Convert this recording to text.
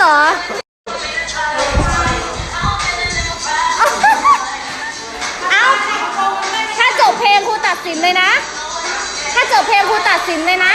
หรอ เอาถ้าจบเพลงครูตัดสินเลยนะ ถ้าจบเพลงครูตัดสินเลยนะ